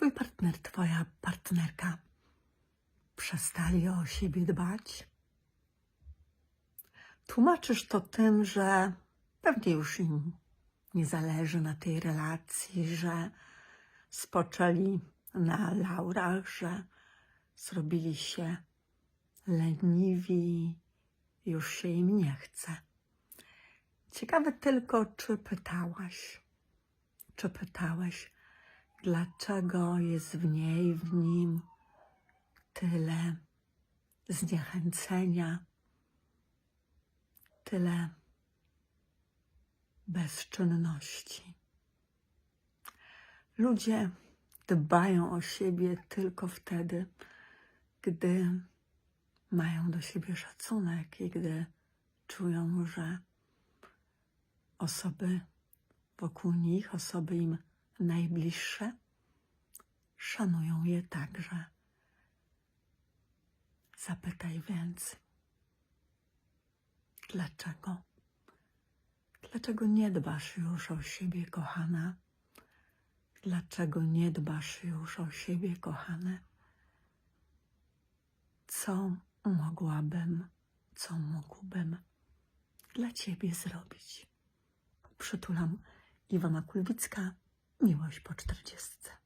twój partner, twoja partnerka przestali o siebie dbać? Tłumaczysz to tym, że pewnie już im nie zależy na tej relacji, że spoczęli na laurach, że zrobili się leniwi, już się im nie chce. Ciekawe tylko, czy pytałaś, czy pytałeś, dlaczego jest w niej, w nim tyle zniechęcenia, tyle bezczynności. Ludzie dbają o siebie tylko wtedy, gdy mają do siebie szacunek i gdy czują, że osoby wokół nich, osoby im najbliższe, szanują je także. Zapytaj więc, dlaczego? Dlaczego nie dbasz już o siebie, kochana? Dlaczego nie dbasz już o siebie, kochane? Co mogłabym, co mógłbym dla ciebie zrobić? Przytulam Iwona Kulwicka, miłość po czterdziestce.